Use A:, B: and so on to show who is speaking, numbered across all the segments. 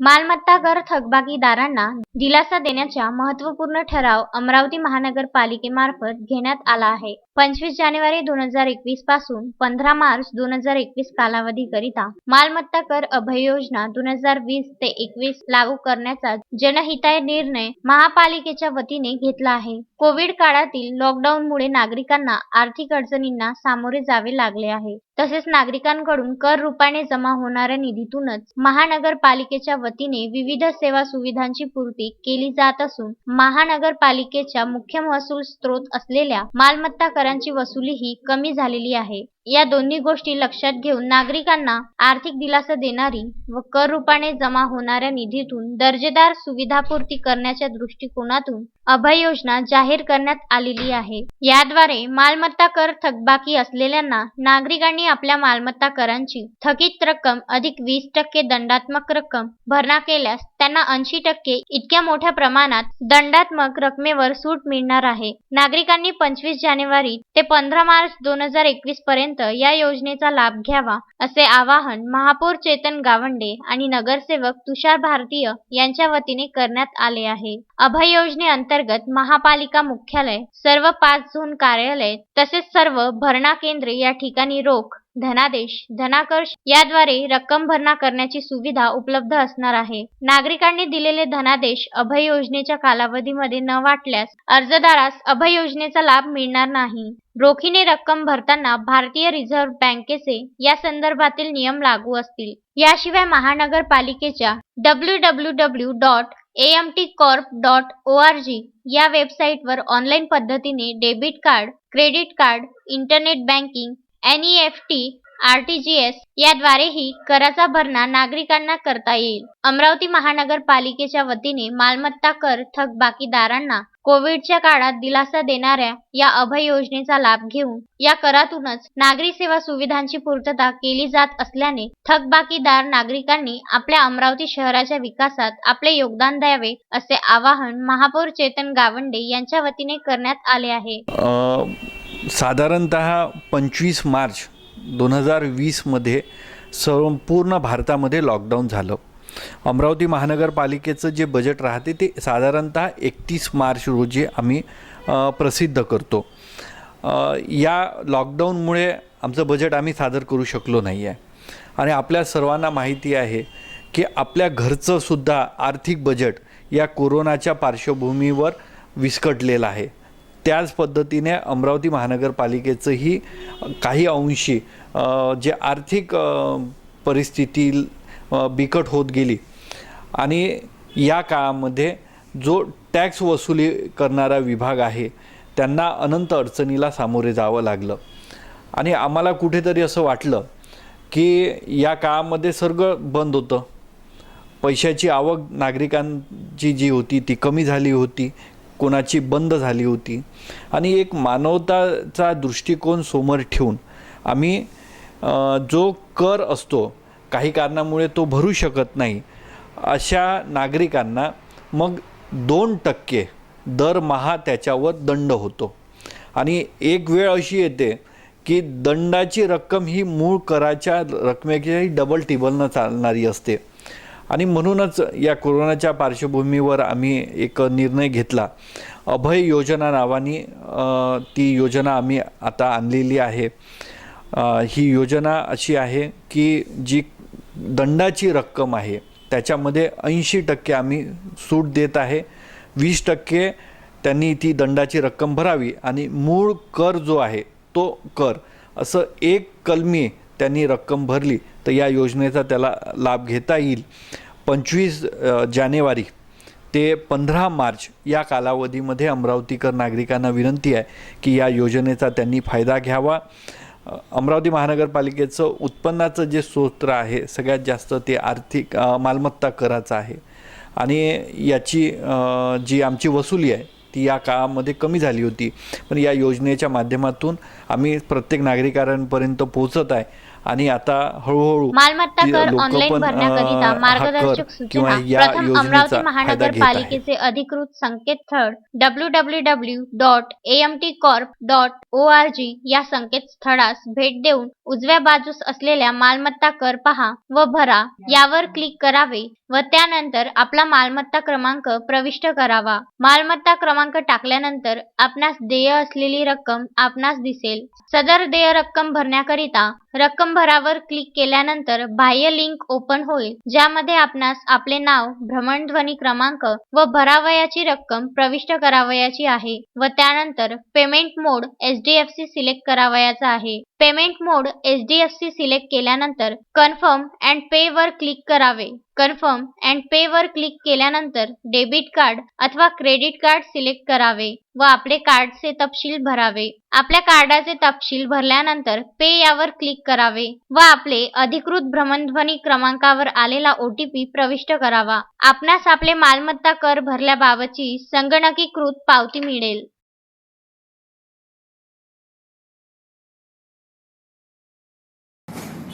A: मालमत्ता कर थकबाकीदारांना दिलासा देण्याचा महत्त्वपूर्ण ठराव अमरावती महानगरपालिकेमार्फत घेण्यात आला आहे. पंचवीस जानेवारी दोन हजार एकवीसपासून पंधरा मार्च दोन हजार एकवीस कालावधीकरिता मालमत्ता कर अभय योजना दोन हजार वीस ते एकवीस लागू करण्याचा जनहिताय निर्णय महापालिकेच्या वतीने घेतला आहे. कोविड काळातील लॉकडाऊनमुळे नागरिकांना आर्थिक अडचणींना सामोरे जावे लागले आहे. तसेच नागरिकांकडून कर रूपाने जमा होणाऱ्या निधीतूनच महानगरपालिकेच्या वतीने विविध सेवा सुविधांची पूर्ती केली जात असून महानगरपालिकेच्या मुख्य महसूल स्त्रोत असलेल्या मालमत्ता कर करांची वसुलीही कमी झालेली आहे. या दोन्ही गोष्टी लक्षात घेऊन नागरिकांना आर्थिक दिलासा देणारी व कर रूपाने जमा होणाऱ्या निधीतून दर्जेदार सुविधापूर्ती करण्याच्या दृष्टिकोनातून अभय योजना जाहीर करण्यात आलेली आहे. याद्वारे मालमत्ता कर थकबाकी असलेल्यांना नागरिकांनी आपल्या मालमत्ता करांची थकीत रक्कम अधिक वीस टक्के दंडात्मक रक्कम भरणा केल्यास त्यांना ऐंशी टक्के इतक्या मोठ्या प्रमाणात दंडात्मक रकमेवर सूट मिळणार आहे. नागरिकांनी पंचवीस जानेवारी ते पंधरा मार्च दोन हजार एकवीस पर्यंत या योजनेचा लाभ घ्यावा असे आवाहन महापौर चेतन गावंडे आणि नगरसेवक तुषार भारतीय यांच्या वतीने करण्यात आले आहे. अभय योजनेअंतर्गत महापालिका मुख्यालय सर्व पाच झोन कार्यालय तसेच सर्व भरणा केंद्रे या ठिकाणी रोख धनादेश धनाकर्ष याद्वारे रक्कम भरणा करण्याची सुविधा उपलब्ध असणार आहे. नागरिकांनी दिलेले धनादेश अभय योजनेच्या कालावधीमध्ये न वाटल्यास अर्जदारास अभय योजनेचा लाभ मिळणार नाही. रोखीने रक्कम भरताना भारतीय रिझर्व्ह बँकेचे या संदर्भातील नियम लागू असतील. याशिवाय महानगरपालिकेच्या W W W dot M T corp dot O R G या वेबसाईटवर ऑनलाईन पद्धतीने debit card credit card internet banking NEFT RTGS याद्वारेही कराचा भरणा नागरिकांना करता येईल. अमरावती महानगरपालिकेच्या वतीने मालमत्ता कर थकबाकीदारांना कोविडच्या काळात दिलासा देणाऱ्या या अभय योजनेचा लाभ घेऊन या करातूनच नागरी सेवा सुविधांची पूर्तता केली जात असल्याने थकबाकीदार नागरिकांनी आपल्या अमरावती शहराच्या विकासात आपले योगदान द्यावे असे आवाहन महापौर चेतन गावंडे यांच्या वतीने करण्यात आले आहे.
B: साधारणतः पंचवीस मार्च दोन हजार वीसमध्ये संपूर्ण भारतामध्ये लॉकडाऊन झालं. अमरावती महानगरपालिकेचं जे बजेट राहते ते साधारणतः एकतीस मार्च रोजी आम्ही प्रसिद्ध करतो. या लॉकडाऊनमुळे आमचं बजेट आम्ही सादर करू शकलो नाही आहे आणि आपल्या सर्वांना माहिती आहे की आपल्या घरचंसुद्धा आर्थिक बजेट या कोरोनाच्या पार्श्वभूमीवर विस्कटलेलं आहे. त्याच पद्धतीने अमरावती महानगरपालिकेचंही काही अंशी जे आर्थिक परिस्थिती बिकट होत गेली. आणि या काळामध्ये जो टॅक्स वसुली करणारा विभाग आहे त्यांना अनंत अडचणीला सामोरे जावं लागलं. आणि आम्हाला कुठेतरी असं वाटलं की या काळामध्ये सगळं बंद होतं. पैशाची आवक नागरिकांची जी होती ती कमी झाली होती. कोणाची बंद झाली होती. आणि एक मानवताचा दृष्टिकोन समोर ठेवून आम्ही जो कर असतो काही कारणामुळे तो भरू शकत नाही अशा नागरिकांना मग दोन टक्के दरमहा त्याच्यावर दंड होतो. आणि एक वेळ अशी येते की दंडाची रक्कम ही मूळ कराच्या रकमेच्याही डबल टिबलनं चालणारी असते. आणि म्हणूनच या कोरोनाच्या पार्श्वभूमीवर आम्ही एक निर्णय घेतला. अभय योजना नावाने ती योजना आम्ही आता आणलेली आहे. ही योजना अशी आहे की जी दंडाची रक्कम आहे. त्याच्यामध्ये ऐंशी टक्के आम्ही सूट देत आहे. वीस टक्के त्यांनी ती दंडाची रक्कम भरावी आणि मूळ कर जो आहे तो कर. असं एक कलमी त्यांनी रक्कम भरली. तर या योजनेचा त्याला लाभ घेता येईल. पंचवीस जानेवारी ते पंधरा मार्च या कालावधीमध्ये अमरावतीकर नागरिकांना विनंती आहे की या योजनेचा त्यांनी फायदा घ्यावा. अमरावती महानगरपालिकेचं उत्पन्नाचं जे सूत्र आहे सगळ्यात जास्त ते आर्थिक मालमत्ता कराचं आहे. आणि याची जी आमची वसुली आहे ती या काळामध्ये कमी झाली होती. पण या योजनेच्या माध्यमातून आम्ही प्रत्येक नागरिकांपर्यंत पोहोचत आहे. आणि आता हळूहळू
A: मालमत्ता कर ऑनलाईन भरण्याकरिता मार्गदर्शक सूचना प्रथम
B: योजनेचा
A: अमरावती महानगरपालिकेचे अधिकृत संकेतस्थळ W W W dot MT corp dot O R G या संकेतस्थळास भेट देऊन उजव्या बाजूस असलेल्या मालमत्ता कर पहा व भरा. यावर क्लिक करावे व त्यानंतर आपला मालमत्ता क्रमांक प्रविष्ट करावा. मालमत्ता क्रमांक टाकल्यानंतर आपणास देय असलेली रक्कम आपणास दिसेल. सदर देय रक्कम भरण्याकरिता रक्कम भरावर क्लिक केल्यानंतर बाह्य लिंक ओपन होईल ज्यामध्ये आपणास आपले नाव भ्रमणध्वनी क्रमांक व भरावयाची रक्कम प्रविष्ट करावयाची आहे व त्यानंतर पेमेंट मोड एचडीएफसी सिलेक्ट करावयाचा आहे. पेमेंट मोड एचडीएफसी सिलेक्ट केल्यानंतर कन्फर्म अँड पे वर क्लिक करावे. कन्फर्म अँड पे वर क्लिक केल्यानंतर डेबिट कार्ड अथवा क्रेडिट कार्ड सिलेक्ट करावे व आपले कार्डचे तपशील भरावे. आपल्या कार्डाचे तपशील भरल्यानंतर पे यावर क्लिक करावे व आपले अधिकृत भ्रमणध्वनी क्रमांकावर आलेला ओटीपी प्रविष्ट करावा. आपणास आपले मालमत्ता कर भरल्याबाबतची संगणकीकृत पावती मिळेल.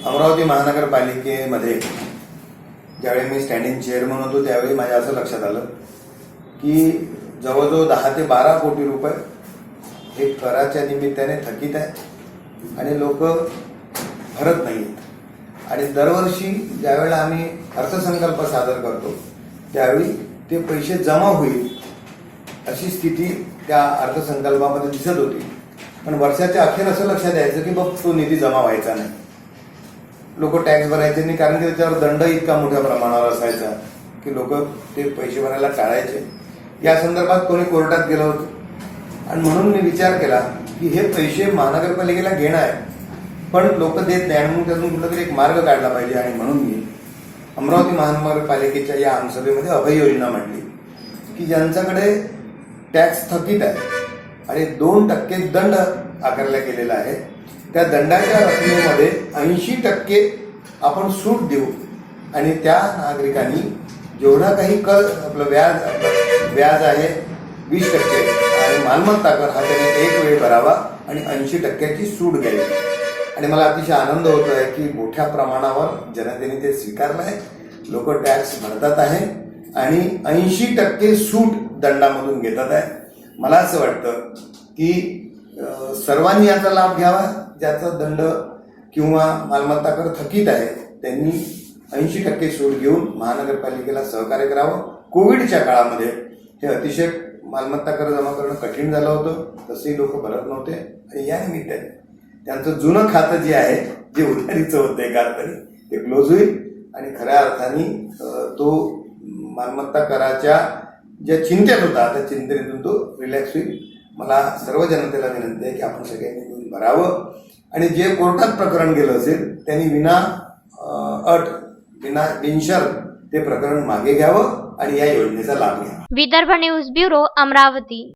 C: अमरावती महानगरपालिकेमध्ये ज्यावेळी मी स्टँडिंग चेअरमन होतो त्यावेळी माझ्या असं लक्षात आलं की जवळजवळ दहा ते बारा कोटी रुपये हे कराच्या निमित्ताने थकीत आहे आणि लोक भरत नाही आणि दरवर्षी ज्यावेळेला आम्ही अर्थसंकल्प सादर करतो त्यावेळी ते पैसे जमा होईल अशी स्थिती त्या अर्थसंकल्पामध्ये दिसत होती. पण वर्षाच्या अखेर असं लक्षात यायचं की बघ तो निधी जमा व्हायचा नाही. लोक टॅक्स भरायचे नाही कारण की त्याच्यावर दंड इतका मोठ्या प्रमाणावर असायचा की लोक ते पैसे भरायला टाळायचे. या संदर्भात कोणी कोर्टात गेलं होतं. आणि म्हणून मी विचार केला की हे पैसे महानगरपालिकेला घेणं आहे. पण लोक देत नाही आणि म्हणून त्यातून कुठलातरी एक मार्ग काढला पाहिजे आणि म्हणून मी अमरावती महानगरपालिकेच्या या आमसभेमध्ये अभय योजना मांडली की ज्यांच्याकडे टॅक्स थकीत आहे आणि दोन टक्के दंड आकारला गेलेला आहे त्या दंडाच्या रकमेमध्ये ऐंशी टक्के आपण सूट देऊ. आणि त्या नागरिकांनी जेवढा काही कर आपलं व्याज आपलं व्याज आहे वीस टक्के. आणि मालमत्ता कर हा त्याने एक वेळ भरावा आणि ऐंशी टक्क्याची सूट घ्यावी. आणि मला अतिशय आनंद होतो आहे की मोठ्या प्रमाणावर जनतेने ते स्वीकारलं आहे लोक टॅक्स भरतात आहे आणि ऐंशी टक्के सूट दंडामधून घेतात आहे. मला असं वाटतं की सर्वांनी याचा लाभ घ्यावा ज्याचा दंड किंवा मालमत्ता कर थकीत आहे त्यांनी ऐंशी टक्के सूट घेऊन महानगरपालिकेला सहकार्य करावं. कोविडच्या काळामध्ये हे अतिशय मालमत्ता कर जमा करणं कठीण झालं होतं तसेही लोक भरत नव्हते. आणि या निमित्ताने त्यांचं जुनं खातं जे आहे जे उधारीचं होतं एका अर्थाने ते क्लोज होईल. आणि खऱ्या अर्थाने तो मालमत्ता कराच्या ज्या चिंतेत होता त्या चिंतेतून तो रिलॅक्स होईल. मला सर्व जनतेला विनंती आहे की आपण सगळ्यांनी मिळून भरावं. आणि जे कोर्टात प्रकरण गेलं असेल त्यांनी विना अट विना बिनशर ते प्रकरण मागे घ्यावं आणि या योजनेचा लाभ घ्यावा.
A: Vidarbha news bureau Amravati.